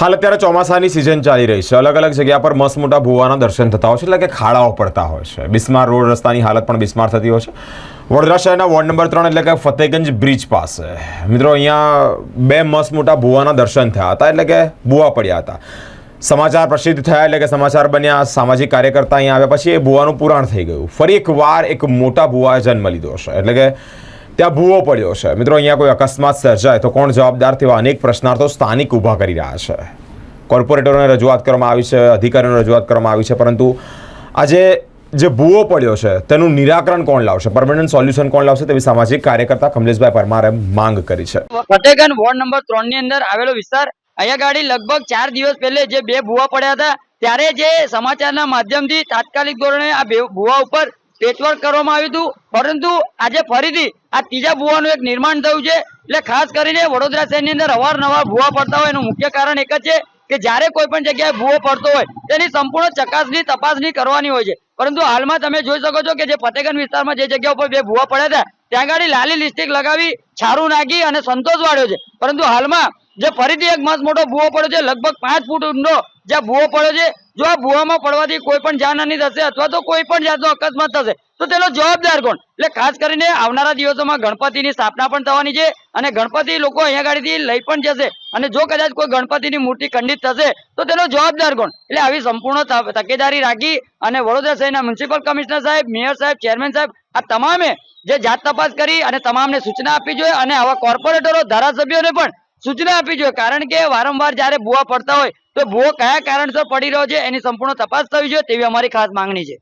હાલ અત્યારે ચોમાસાની સિઝન ચાલી રહી છે. અલગ અલગ જગ્યા પર મસ્ત મોટા ભૂવાના દર્શન થતા હોય છે, એટલે કે ખાડાઓ પડતા હોય છે. બિસ્માર રોડ રસ્તાની હાલત પણ બિસ્માર થતી હોય છે. વડોદરા શહેરના વોર્ડ નંબર ત્રણ એટલે કે ફતેગંજ બ્રિજ પાસે. મિત્રો, અહીંયા બે મસ્ત મોટા ભૂવાના દર્શન થયા હતા, એટલે કે ભૂવા પડ્યા હતા. સમાચાર પ્રસિદ્ધ થયા, એટલે કે સમાચાર બન્યા. સામાજિક કાર્યકર્તા અહીંયા આવ્યા પછી એ ભૂવાનું પુરાણ થઈ ગયું. ફરી એક વાર એક મોટા ભૂવાએ જન્મ લીધો છે, એટલે કે ત્યાં ભૂવો પડ્યો છે. મિત્રો, અહીંયા કોઈ અકસ્માત સર્જાય તો કોણ જવાબદાર તેવા અનેક પ્રશ્નાર્થો સ્થાનિક ઊભા કરી રહ્યા છે. કોર્પોરેટરોને રજૂઆત કરવામાં આવી છે, અધિકારીઓને રજૂઆત કરવામાં આવી છે, પરંતુ આજે જે ભૂવો પડ્યો છે, તેનું નિરાકરણ કોણ લાવશે? પરમનન્ટ સોલ્યુશન કોણ લાવશે તેવી સામાજિક કાર્યકર્તા કમલેશભાઈ પરમારે માંગ કરી છે. ફતેગંજ વોર્ડ નંબર ત્રણની અંદર આવેલો વિસ્તાર. અહીંયા ગાડી લગભગ ચાર દિવસ પહેલે જે બે ભૂવા પડ્યા હતા, ત્યારે જે સમાચારના માધ્યમથી તાત્કાલિક ધોરણે આ ભૂવા ઉપર પેચવર્ક કરવામાં આવ્યું હતું. પરંતુ આજે ફરીથી આ ત્રીજા ભૂવાનું એક નિર્માણ થયું છે. એટલે ખાસ કરીને વડોદરા શહેરની અંદર અવારનવાર ભૂવા પડતા હોય એનું મુખ્ય કારણ એક જ છે કે જ્યારે કોઈ પણ જગ્યાએ ભૂવો પડતો હોય, તેની સંપૂર્ણ ચકાસણી, તપાસણી કરવાની હોય છે. પરંતુ હાલમાં તમે જોઈ શકો છો કે જે ફતેગંજ વિસ્તારમાં જે જગ્યા ઉપર બે ભૂવા પડ્યા હતા, ત્યાં આગળ લાલી લિસ્ટિક લગાવી, છારું નાખી અને સંતોષ વાળ્યો છે. પરંતુ હાલમાં જે ફરીથી એક મસ્ત મોટો ભૂવો પડ્યો છે, લગભગ પાંચ ફૂટ ઊંડો જ્યાં ભૂવો પડ્યો છે, જો આ ભૂવામાં પડવાથી કોઈ પણ જાનહાની થશે અથવા તો કોઈ પણ જાતનો અકસ્માત થશે, તો તેનો જવાબદાર કોણ? એટલે ખાસ કરીને આવનારા દિવસોમાં ગણપતિની સ્થાપના પણ થવાની છે અને ગણપતિ લોકો અહીંયા ગાડીથી લઈ પણ જશે અને જો કદાચ કોઈ ગણપતિની મૂર્તિ ખંડિત થશે, તો તેનો જવાબદાર કોણ? એટલે આવી સંપૂર્ણ તકેદારી રાખી અને વડોદરા શહેરના મ્યુનિસિપલ કમિશનર સાહેબ, મેયર સાહેબ, ચેરમેન સાહેબ, આ તમામે જે જાત તપાસ કરી અને તમામને સૂચના આપવી જોઈએ અને આવા કોર્પોરેટરો, ધારાસભ્યોને પણ સૂચના આપવી જોઈએ. કારણ કે વારંવાર જ્યારે ભૂવા પડતા હોય, તો ભૂવો કયા કારણસર પડી રહ્યો છે, એની સંપૂર્ણ તપાસ થવી જોઈએ તેવી અમારી ખાસ માંગણી છે.